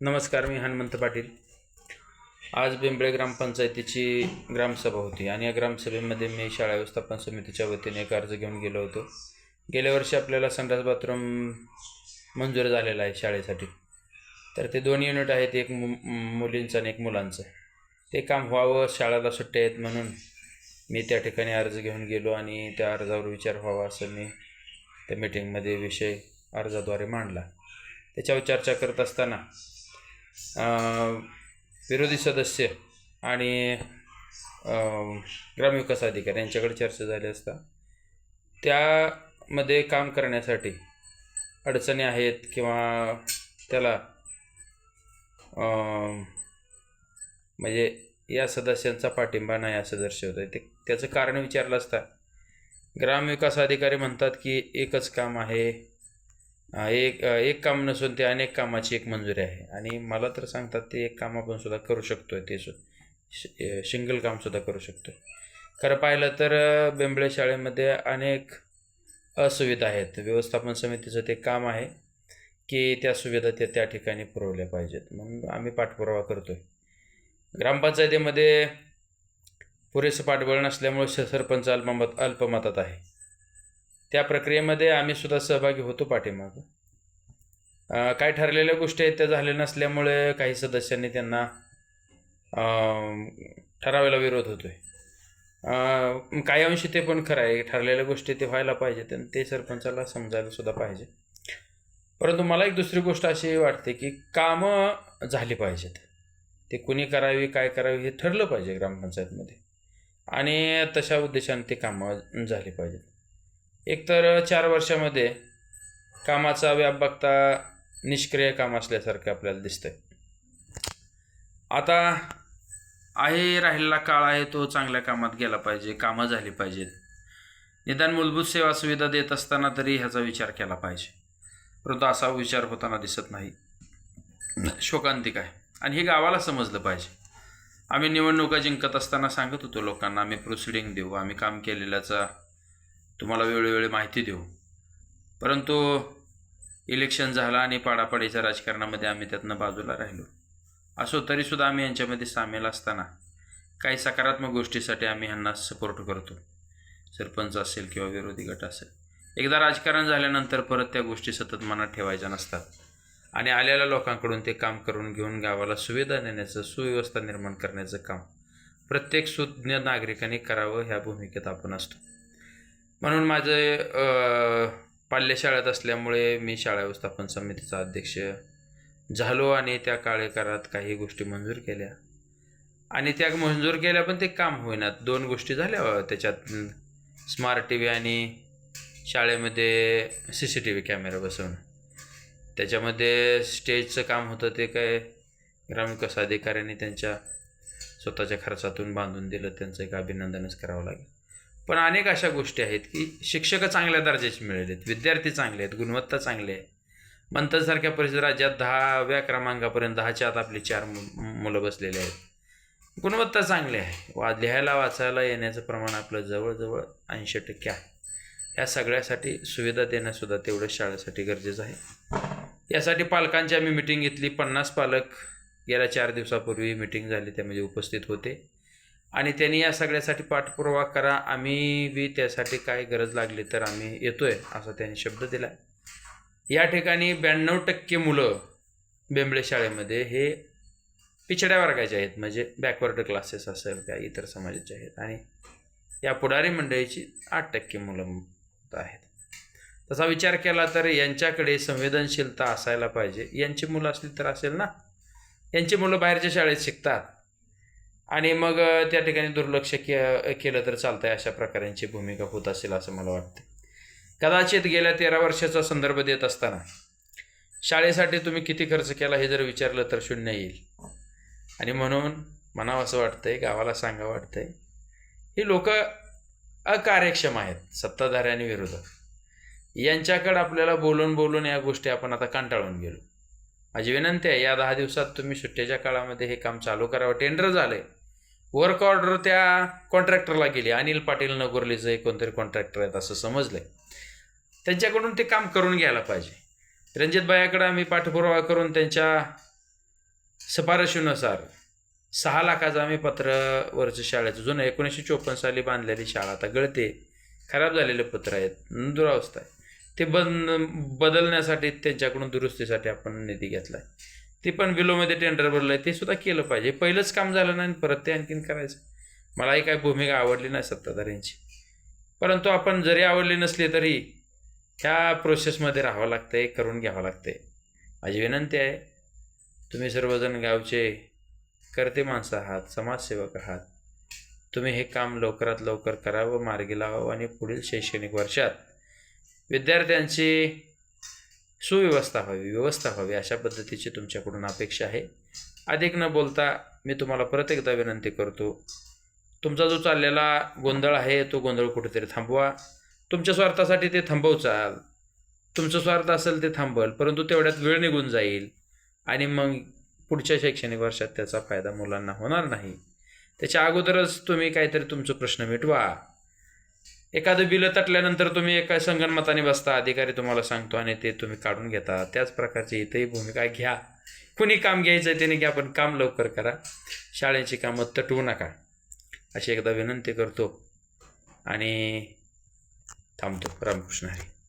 नमस्कार मी हनुमंत पाटील. आज बिंबळे ग्रामपंचायतीची ग्रामसभा होती आणि या ग्रामसभेमध्ये मी शाळा व्यवस्थापन समितीच्या वतीने एक अर्ज घेऊन गेलो होतो. गेल्या वर्षी आपल्याला संडास बाथरूम मंजूर झालेला आहे शाळेसाठी. तर ते दोन युनिट आहेत एक मु मुलींचं आणि एक मुलांचं. ते काम व्हावं शाळेला सुट्ट्या आहेत म्हणून मी त्या ठिकाणी अर्ज घेऊन गेलो आणि त्या अर्जावर विचार व्हावा असं मी त्या मीटिंगमध्ये विषय अर्जाद्वारे मांडला. त्याच्यावर चर्चा करत असताना विरोधी सदस्य आणि ग्रामविकास अधिकारी यांच्याकडे चर्चा झाली असता त्यामध्ये काम करण्यासाठी अडचणी आहेत किंवा त्याला म्हणजे या सदस्यांचा पाठिंबा नाही असं दर्शवत आहे ते त्याचं कारण विचारलं असता. ग्रामविकास अधिकारी म्हणतात की एकच काम आहे एक एक काम नसून ते अनेक कामाची एक मंजुरी आहे. आणि मला तर सांगतात ते एक काम आपण सुद्धा करू शकतो ते सु सिंगल कामसुद्धा करू शकतो खरं पाहिलं तर बेंबळे शाळेमध्ये अनेक असुविधा आहेत. व्यवस्थापन समितीचं ते काम आहे की त्या सुविधा ते त्या ठिकाणी पुरवल्या पाहिजेत. म्हणून आम्ही पाठपुरावा करतो आहे ग्रामपंचायतीमध्ये पुरेसं पाठबळ नसल्यामुळे सरपंच अल्पमत अल्पमतात आहे. त्या प्रक्रियेमध्ये आम्ही सुद्धा सहभागी होतो पाठीमागं. काय काही ठरलेल्या गोष्टी आहेत त्या झाल्या नसल्यामुळे काही सदस्यांनी त्यांना ठरावायला विरोध होतो आहे काही अंशी ते पण खरं आहे. ठरलेल्या गोष्टी ते व्हायला पाहिजेत आणि ते सरपंचाला समजायला सुद्धा पाहिजे. परंतु मला एक दुसरी गोष्ट अशी वाटते की कामं झाली पाहिजेत. ते कुणी करावी काय करावी हे ठरलं पाहिजे ग्रामपंचायतमध्ये. आणि तशा उद्देशाने ते कामं झाली पाहिजेत. एकतर चार वर्षामध्ये कामाचा व्याप बघता निष्क्रिय काम असल्यासारखं आपल्याला दिसतंय. आता आहे राहिलेला काळ आहे तो चांगल्या कामात गेला पाहिजे कामं झाली पाहिजेत. निदान मूलभूत सेवा सुविधा देत असताना तरी ह्याचा विचार केला पाहिजे. परंतु असा विचार होताना दिसत नाही. शोकांतिक आहे. आणि हे गावाला समजलं पाहिजे. आम्ही निवडणुका जिंकत असताना सांगत होतो लोकांना आम्ही प्रोसिडिंग देऊ आम्ही काम केलेल्याचा तुम्हाला वेळोवेळी माहिती देऊ. परंतु इलेक्शन झालं आणि पाडापाडीच्या राजकारणामध्ये आम्ही त्यातनं बाजूला राहिलो. असो तरीसुद्धा आम्ही यांच्यामध्ये सामील असताना काही सकारात्मक गोष्टीसाठी आम्ही ह्यांना सपोर्ट करतो. सरपंच असेल किंवा विरोधी गट असेल. एकदा राजकारण झाल्यानंतर परत त्या गोष्टी सतत मनात ठेवायच्या नसतात. आणि आलेल्या लोकांकडून ते काम करून घेऊन गावाला सुविधा देण्याचं सुव्यवस्था निर्माण करण्याचं काम प्रत्येक सुज्ञ नागरिकांनी करावं ह्या भूमिकेत आपण असतो. म्हणून माझे पाल्यशाळेत पाल्य शाळेत असल्यामुळे मी शाळा व्यवस्थापन समितीचा अध्यक्ष झालो आणि त्या काळेकारात काही गोष्टी मंजूर केल्या. आणि त्या मंजूर केल्या पण ते काम होईनात दोन गोष्टी झाल्या त्याच्यात स्मार्ट टी व्ही आणि शाळेमध्ये C C T V camera बसवणं. त्याच्यामध्ये स्टेजचं काम होतं ते काय ग्रामविकास अधिकाऱ्यांनी त्यांच्या स्वतःच्या खर्चातून बांधून दिलं. त्यांचं एक अभिनंदनच करावं लागेल. पण अनेक अशा गोष्टी आहेत की शिक्षक चांगल्या दर्जाचे मिळाले आहेत विद्यार्थी चांगले आहेत गुणवत्ता चांगली आहे. मंथनसारख्या परिस्थिती राज्यात दहाव्या क्रमांकापर्यंत दहाच्या आत आपली चार मु मुलं बसलेले आहेत. गुणवत्ता चांगली आहे. वा लिहायला वाचायला येण्याचं प्रमाण आपलं जवळजवळ ऐंशी टक्के आहे. या सगळ्यासाठी सुविधा देणंसुद्धा तेवढं शाळेसाठी गरजेचं आहे. यासाठी पालकांची आम्ही मिटिंग घेतली. पन्नास पालक गेल्या चार दिवसापूर्वी मिटिंग झाली. त्यामध्ये उपस्थित होते. आणि त्यांनी या सगळ्यासाठी पाठपुरावा करा. आम्ही बी त्यासाठी काय गरज लागली तर आम्ही येतोय असा त्यांनी शब्द दिला. या ठिकाणी ब्याण्णव टक्के मुलं बेंबळे शाळेमध्ये हे पिछड्या वर्गाचे आहेत म्हणजे बॅकवर्ड क्लासेस असेल त्या इतर समाजाचे आहेत. आणि या पुढारी मंडळीची आठ टक्के मुलं आहेत. तसा विचार केला तर यांच्याकडे संवेदनशीलता असायला पाहिजे. यांची मुलं असली तर असेल ना? यांची मुलं बाहेरच्या शाळेत शिकतात. आणि मग त्या ठिकाणी दुर्लक्ष के केलं तर चालतंय अशा प्रकारांची भूमिका होत असेल असं मला वाटतं कदाचित गेल्या तेरा वर्षाचा संदर्भ देत असताना शाळेसाठी तुम्ही किती खर्च केला हे जर विचारलं तर शून्य येईल. आणि म्हणून म्हणावं असं वाटतंय गावाला सांगावं वाटतंय ही लोक अकार्यक्षम आहेत सत्ताधाऱ्यांनी विरोधक. यांच्याकडं आपल्याला बोलून बोलून या गोष्टी आपण आता कंटाळून गेलो. माझी विनंती आहे या दहा दिवसात तुम्ही सुट्टीच्या काळामध्ये हे काम चालू करावं. टेंडर झालं वर्क ऑर्डर त्या कॉन्ट्रॅक्टरला गेली. अनिल पाटील नगोरलीचं एक कोणतरी कॉन्ट्रॅक्टर आहेत असं समजलंय. त्यांच्याकडून ते काम करून घ्यायला पाहिजे. रणजितबाईकडं आम्ही पाठपुरावा करून त्यांच्या शिफारशीनुसार सहा लाखाचं आम्ही पत्र वरचं शाळेचं जुनं एकोणीसशे चोपन्न साली बांधलेली शाळा आता गळते. खराब झालेले पत्र आहेत. दुरावस्था आहे. ते बन बदलण्यासाठी त्यांच्याकडून दुरुस्तीसाठी आपण निधी घेतला आहे ते पण बिलोमध्ये टेंडर भरलं आहे ते सुद्धा केलं पाहिजे. पहिलंच काम झालं नाही आणि परत ते आणखीन करायचं. मलाही काही भूमिका आवडली नाही सत्ताधाऱ्यांची. परंतु आपण जरी आवडली नसली तरी ह्या प्रोसेसमध्ये राहावं लागतंय करून घ्यावं लागतंय. माझी विनंती आहे तुम्ही सर्वजण गावचे करते माणसं आहात समाजसेवक आहात. तुम्ही हे काम लवकरात लवकर करावं मार्गी लावावं आणि पुढील शैक्षणिक वर्षात विद्यार्थ्यांची सुव्यवस्था व्हावी व्यवस्था व्हावी अशा पद्धतीची तुमच्याकडून अपेक्षा आहे. अधिक न बोलता मी तुम्हाला परत एकदा विनंती करतो तुमचा जो चाललेला गोंधळ आहे तो गोंधळ कुठेतरी थांबवा. तुमच्या स्वार्थासाठी ते थांबवचाल तुमचं स्वार्थ असेल ते थांबल परंतु तेवढ्यात वेळ निघून जाईल आणि मग पुढच्या शैक्षणिक वर्षात त्याचा फायदा मुलांना होणार नाही. त्याच्या अगोदरच तुम्ही काहीतरी तुमचं प्रश्न मिटवा. एखादं बिलं तटल्यानंतर तुम्ही एका संगणमताने बसता अधिकारी तुम्हाला सांगतो आणि ते तुम्ही काढून घेता. त्याच प्रकारची इथंही भूमिका घ्या. कुणी काम घ्यायचं आहे त्याने घ्या पण काम लवकर करा. शाळेची कामं तटवू नका. अशी एकदा विनंती करतो आणि थांबतो. रामकृष्ण हरी.